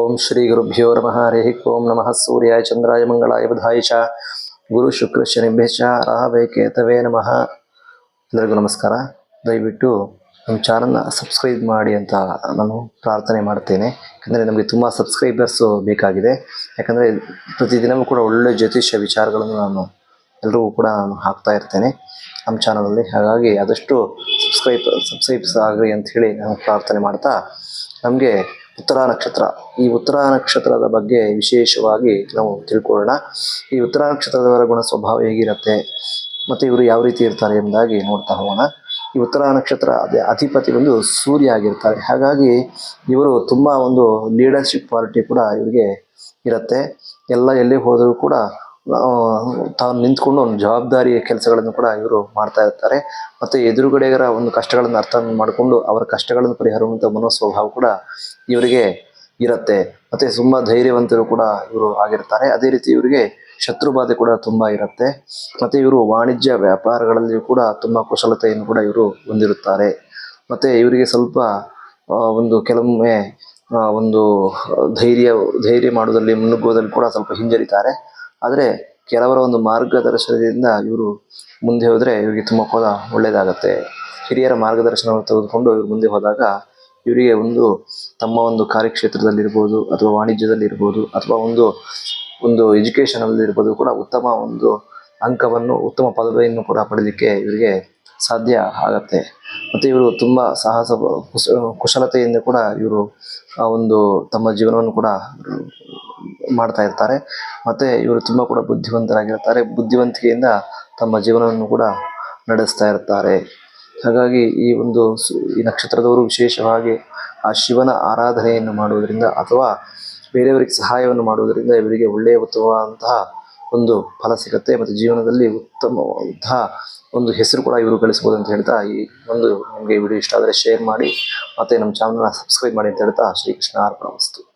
ಓಂ ಶ್ರೀ ಗುರುಭ್ಯೋ ನಮಃ ಹರಿ ಓಂ ನಮಃ ಸೂರ್ಯಾಯ ಚಂದ್ರಾಯ ಮಂಗಳಾಯ ಬುಧಾಯ ಚ ಗುರು ಶುಕ್ರ ಶನಿಭ್ಯ ಚ ರಾಹವೇ ಕೇತವೇ ನಮಃ ಎಲ್ಲರಿಗೂ ನಮಸ್ಕಾರ. ದಯವಿಟ್ಟು ನಮ್ಮ ಚಾನಲ್ನ ಸಬ್ಸ್ಕ್ರೈಬ್ ಮಾಡಿ ಅಂತ ನಾನು ಪ್ರಾರ್ಥನೆ ಮಾಡ್ತೇನೆ. ಯಾಕಂದರೆ ನಮಗೆ ತುಂಬ ಸಬ್ಸ್ಕ್ರೈಬರ್ಸು ಬೇಕಾಗಿದೆ. ಯಾಕಂದರೆ ಪ್ರತಿದಿನವೂ ಕೂಡ ಒಳ್ಳೆ ಜ್ಯೋತಿಷ್ಯ ವಿಚಾರಗಳನ್ನು ನಾನು ಎಲ್ರಿಗೂ ಕೂಡ ನಾನು ಹಾಕ್ತಾ ಇರ್ತೇನೆ. ನಮ್ಮ ಚಾನಲಲ್ಲಿ ಹಾಗಾಗಿ ಆದಷ್ಟು ಸಬ್ಸ್ಕ್ರೈಬ್ ಸಬ್ಸ್ಕ್ರೈಬ್ಸ್ ಆಗಲಿ ಅಂತ ಹೇಳಿ ನಾನು ಪ್ರಾರ್ಥನೆ ಮಾಡ್ತಾ ನಮಗೆ ಉತ್ತರ ನಕ್ಷತ್ರ. ಈ ಉತ್ತರ ನಕ್ಷತ್ರದ ಬಗ್ಗೆ ವಿಶೇಷವಾಗಿ ನಾವು ತಿಳ್ಕೊಳ್ಳೋಣ. ಈ ಉತ್ತರ ನಕ್ಷತ್ರದವರ ಗುಣ ಸ್ವಭಾವ ಹೇಗಿರುತ್ತೆ? ಮತ್ತು ಇವರು ಯಾವ ರೀತಿ ಇರ್ತಾರೆ ಎಂಬುದಾಗಿ ನೋಡ್ತಾ ಹೋಗೋಣ. ಈ ಉತ್ತರ ನಕ್ಷತ್ರ ಅದೇ ಅಧಿಪತಿ ಒಂದು ಸೂರ್ಯ ಆಗಿರ್ತಾರೆ. ಹಾಗಾಗಿ ಇವರು ತುಂಬ ಒಂದು ಲೀಡರ್ಶಿಪ್ ಕ್ವಾಲಿಟಿ ಕೂಡ ಇವರಿಗೆ ಇರುತ್ತೆ. ಎಲ್ಲ ಎಲ್ಲಿ ಹೋದರೂ ಕೂಡ ತಾನು ನಿಂತ್ಕೊಂಡು ಒಂದು ಜವಾಬ್ದಾರಿಯ ಕೆಲಸಗಳನ್ನು ಕೂಡ ಇವರು ಮಾಡ್ತಾ ಇರ್ತಾರೆ. ಮತ್ತು ಎದುರುಗಡೆಗರ ಒಂದು ಕಷ್ಟಗಳನ್ನು ಅರ್ಥ ಮಾಡಿಕೊಂಡು ಅವರ ಕಷ್ಟಗಳನ್ನು ಪರಿಹರಿಸುವಂಥ ಮನೋಸ್ವಭಾವ ಕೂಡ ಇವರಿಗೆ ಇರುತ್ತೆ. ಮತ್ತು ತುಂಬ ಧೈರ್ಯವಂತರು ಕೂಡ ಇವರು ಆಗಿರ್ತಾರೆ. ಅದೇ ರೀತಿ ಇವರಿಗೆ ಶತ್ರು ಬಾಧೆ ಕೂಡ ತುಂಬ ಇರುತ್ತೆ. ಮತ್ತು ಇವರು ವಾಣಿಜ್ಯ ವ್ಯಾಪಾರಗಳಲ್ಲಿ ಕೂಡ ತುಂಬ ಕುಶಲತೆಯನ್ನು ಕೂಡ ಇವರು ಹೊಂದಿರುತ್ತಾರೆ. ಮತ್ತು ಇವರಿಗೆ ಸ್ವಲ್ಪ ಒಂದು ಕೆಲವೊಮ್ಮೆ ಒಂದು ಧೈರ್ಯ ಧೈರ್ಯ ಮಾಡೋದಲ್ಲಿ ಮುನ್ನುಗ್ಗೋದಲ್ಲಿ ಕೂಡ ಸ್ವಲ್ಪ ಹಿಂಜರಿತಾರೆ. ಆದರೆ ಕೆಲವರ ಒಂದು ಮಾರ್ಗದರ್ಶನದಿಂದ ಇವರು ಮುಂದೆ ಹೋದರೆ ಇವರಿಗೆ ತುಂಬ ಕೂಡ ಒಳ್ಳೆಯದಾಗತ್ತೆ ಹಿರಿಯರ ಮಾರ್ಗದರ್ಶನವನ್ನು ತೆಗೆದುಕೊಂಡು ಇವರು ಮುಂದೆ ಹೋದಾಗ ಇವರಿಗೆ ಒಂದು ತಮ್ಮ ಒಂದು ಕಾರ್ಯಕ್ಷೇತ್ರದಲ್ಲಿರ್ಬೋದು ಅಥವಾ ವಾಣಿಜ್ಯದಲ್ಲಿರ್ಬೋದು ಅಥವಾ ಒಂದು ಒಂದು ಎಜುಕೇಷನಲ್ಲಿರ್ಬೋದು ಕೂಡ ಉತ್ತಮ ಒಂದು ಅಂಕವನ್ನು, ಉತ್ತಮ ಪದವಿಯನ್ನು ಕೂಡ ಪಡೆಯಲಿಕ್ಕೆ ಇವರಿಗೆ ಸಾಧ್ಯ ಆಗತ್ತೆ. ಮತ್ತು ಇವರು ತುಂಬ ಸಾಹಸ ಕುಶ ಕುಶಲತೆಯಿಂದ ಕೂಡ ಇವರು ಆ ಒಂದು ತಮ್ಮ ಜೀವನವನ್ನು ಕೂಡ ಮಾಡ್ತಾ ಇರ್ತಾರೆ. ಮತ್ತು ಇವರು ತುಂಬ ಕೂಡ ಬುದ್ಧಿವಂತರಾಗಿರ್ತಾರೆ. ಬುದ್ಧಿವಂತಿಕೆಯಿಂದ ತಮ್ಮ ಜೀವನವನ್ನು ಕೂಡ ನಡೆಸ್ತಾ ಇರ್ತಾರೆ. ಹಾಗಾಗಿ ಈ ಒಂದು ಈ ನಕ್ಷತ್ರದವರು ವಿಶೇಷವಾಗಿ ಆ ಶಿವನ ಆರಾಧನೆಯನ್ನು ಮಾಡುವುದರಿಂದ ಅಥವಾ ಬೇರೆಯವರಿಗೆ ಸಹಾಯವನ್ನು ಮಾಡುವುದರಿಂದ ಇವರಿಗೆ ಒಳ್ಳೆಯ ಉತ್ತಮವಾದಂತಹ ಒಂದು ಫಲ ಸಿಗುತ್ತೆ. ಮತ್ತು ಜೀವನದಲ್ಲಿ ಉತ್ತಮವಾದಂತಹ ಒಂದು ಹೆಸರು ಕೂಡ ಇವರು ಗಳಿಸ್ಬೋದು ಅಂತ ಹೇಳ್ತಾ ಈ ಒಂದು ನಿಮಗೆ ವಿಡಿಯೋ ಇಷ್ಟ ಆದರೆ ಶೇರ್ ಮಾಡಿ, ಮತ್ತು ನಮ್ಮ ಚಾನಲ್ನ ಸಬ್ಸ್ಕ್ರೈಬ್ ಮಾಡಿ ಅಂತ ಹೇಳ್ತಾ ಶ್ರೀಕೃಷ್ಣ ಅರ್ಪಣ ವಸ್ತು